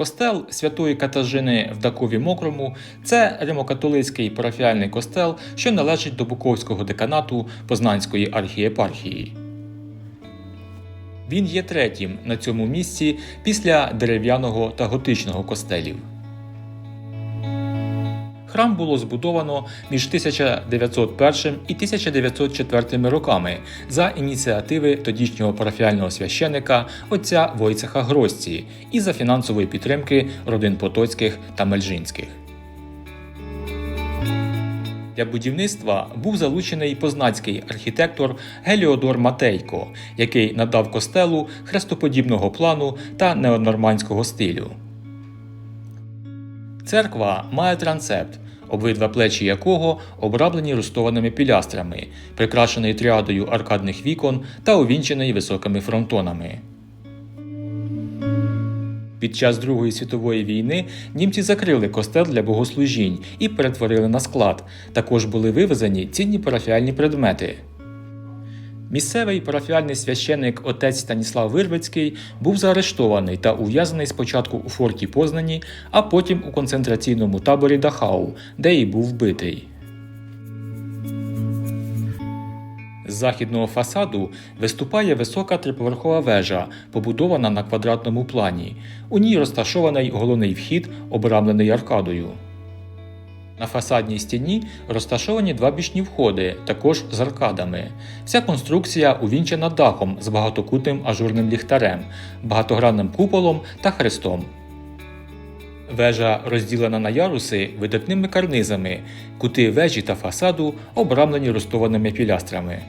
Костел Святої Катажини в Дакові Мокрому це римокатолицький парафіальний костел, що належить до Буковського деканату Познанської архієпархії. Він є третім на цьому місці після дерев'яного та готичного костелів. Храм було збудовано між 1901 і 1904 роками за ініціативи тодішнього парафіального священика отця Войцеха Гросці і за фінансової підтримки родин Потоцьких та Мельжинських. Для будівництва був залучений познацький архітектор Геліодор Матейко, який надав костелу хрестоподібного плану та неонормандського стилю. Церква має трансепт, обидва плечі якого обраблені рустованими пілястрами, прикрашений тріадою аркадних вікон та увінчений високими фронтонами. Під час Другої світової війни німці закрили костел для богослужінь і перетворили на склад. Також були вивезені цінні парафіальні предмети. Місцевий парафіальний священник отець Станіслав Вирвицький був заарештований та ув'язаний спочатку у форті Познані, а потім у концентраційному таборі Дахау, де і був вбитий. З західного фасаду виступає висока триповерхова вежа, побудована на квадратному плані. У ній розташований головний вхід, обрамлений аркадою. На фасадній стіні розташовані два бічні входи, також з аркадами. Вся конструкція увінчена дахом з багатокутним ажурним ліхтарем, багатогранним куполом та хрестом. Вежа розділена на яруси видатними карнизами, кути вежі та фасаду обрамлені рустованими пілястрами.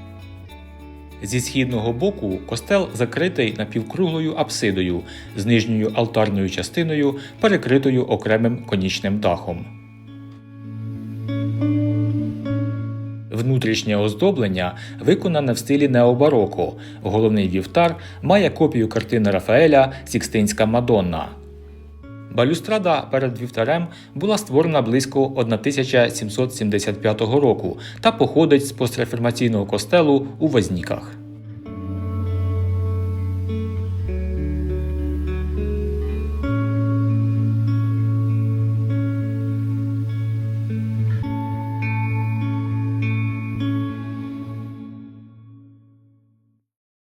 Зі східного боку костел закритий напівкруглою апсидою з нижньою алтарною частиною, перекритою окремим конічним дахом. Внутрішнє оздоблення виконане в стилі необароко. Головний вівтар має копію картини Рафаеля Сікстинська Мадонна. Балюстрада перед вівтарем була створена близько 1775 року та походить з постреформаційного костелу у Возніках.